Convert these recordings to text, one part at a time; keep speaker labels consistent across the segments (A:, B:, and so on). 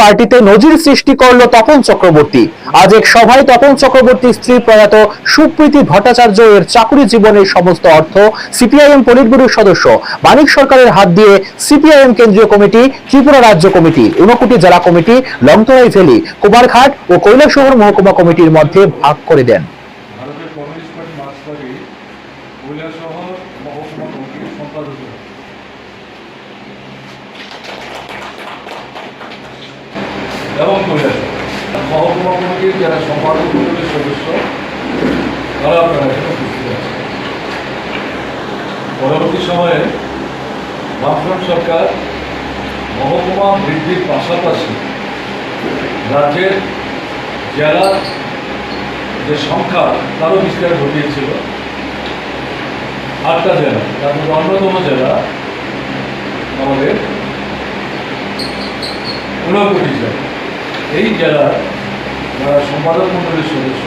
A: পার্টিতে নজির সৃষ্টি করল তপন চক্রবর্তী। আজ এক সভায় তপন চক্রবর্তীর স্ত্রী প্রয়াত সুপ্রীতি ভট্টাচার্য এর চাকুরি জীবনের সমস্ত অর্থ সিপিআইএম পলিটব্যুরোর সদস্য। মানিক সরকারের হাত দিয়ে সিপিআইএম কেন্দ্রীয় কমিটি, ত্রিপুরা রাজ্য কমিটি ঊনকোটি জেলা কমিটি, লংতরাই ভ্যালি কুমারঘাট ও কৈলাসহর মহকুমা কমিটির মধ্যে ভাগ করে দেন।
B: মহকুমা কমিটির সম্পাদক। এবং কৈলাসহর মহকুমা কমিটির যারা সম্পাদক মণ্ডলীর সদস্য, তারা আপনারা এখানে উপস্থিত আছেন। পরবর্তী সময়ে বামফ্রন্ট সরকার মহকুমা বৃদ্ধির পাশাপাশি রাজ্যের জেলা যে সংখ্যা, তারও বিস্তার ঘটিয়েছিল। আটটা জেলা, তার মধ্যে অন্যতম জেলা আমাদের ঊনকোটি জেলা। এই জেলার যারা সম্পাদক মণ্ডলীর সদস্য,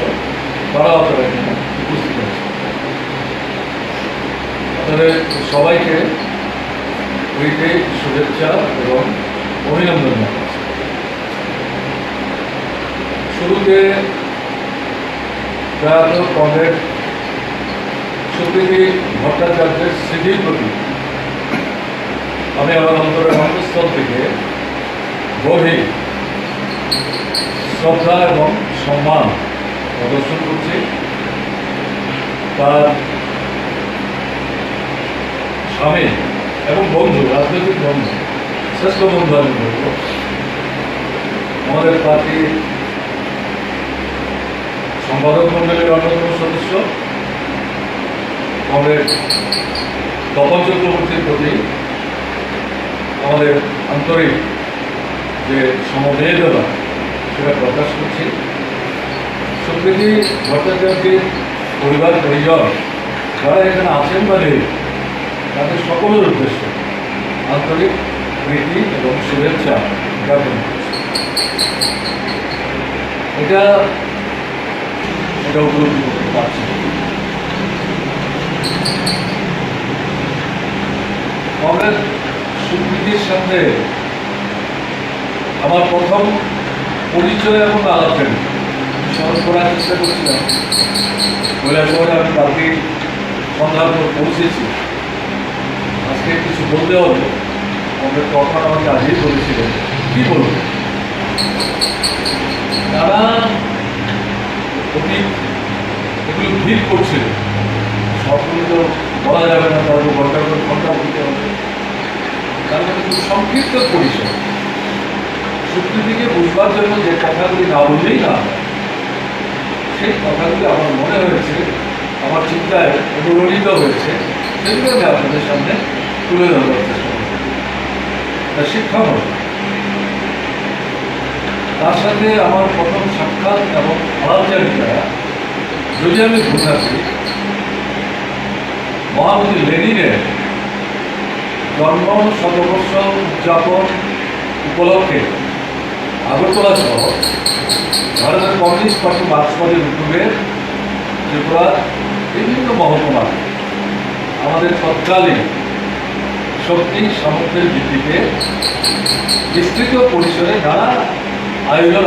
B: তারা আপনারা এখানে উপস্থিত আছে সবাইকে উইকে শুভেচ্ছা এবং অভিনন্দন শুরুতে প্রয়াত কংগ্রেস সুপ্রীতি ভট্টাচার্যের স্মৃতির প্রতি আমি আমার অন্তরের অন্তঃস্থল থেকে গভীর শ্রদ্ধা এবং সম্মান প্রদর্শন করছি। তার স্বামী এবং বন্ধু, রাজনৈতিক বন্ধু, শ্রেষ্ঠ বন্ধু আমি বলব। আমাদের পার্টির সম্পাদক মন্ডলীর অন্যতম সদস্য। কংগ্রেস তপন চক্রবর্তীর প্রতি আমাদের আন্তরিক যে সমবেদনা সেটা প্রকাশ করছি। সুপ্রীতি ভট্টাচার্যের পরিবার, পরিজন যারা এখানে আছেন নেই তাদের সকলের উদ্দেশ্য আন্তরিক প্রীতি এবং শুভেচ্ছা জ্ঞাপন এটা এটা উপলব্ধি করতে পারছি কংগ্রেস সুপ্রীতির সাথে আমার প্রথম পরিচয় এবং আলোচনা স্মরণ করার চেষ্টা করছিলাম। কৈলাসহরে আমি কালকে সন্ধ্যার পর পৌঁছেছি। আজকে কিছু বলতে হলো আমাদের তখন আমাকে আজই বলেছিলেন কি বলব? তারা অতীত এগুলো ভিড় করছিল সবগুলো তো বলা যাবে না তাদের ঘণ্টার পর ঘণ্টা বলতে হবে। তার খুব সংক্ষিপ্ত পরিসর সুপ্রীতিকে বুঝবার জন্য যে কথাগুলি না বললেই না সেই কথাগুলি আমার মনে হয়েছে, আমার চিন্তায় অনুরণিত হয়েছে, সেগুলো আমি আপনাদের সামনে তুলে ধরবার চেষ্টা তা শিক্ষামূলক তার সাথে আমার প্রথম সাক্ষাৎ এবং আলাপচারিতা, যদি আমি বুঝাচ্ছি মহামতি লেনিনের জন্ম শতবর্ষ উদযাপন উপলক্ষে আগরতলা সহ ভারতের কমিউনিস্ট পার্টি মার্ক্সবাদী উদ্যোগে ত্রিপুরা বিভিন্ন মহকুমা, আমাদের তৎকালীন শক্তি সামর্থ্যের ভিত্তিতে বিস্তৃত পরিসরে নানা আয়োজন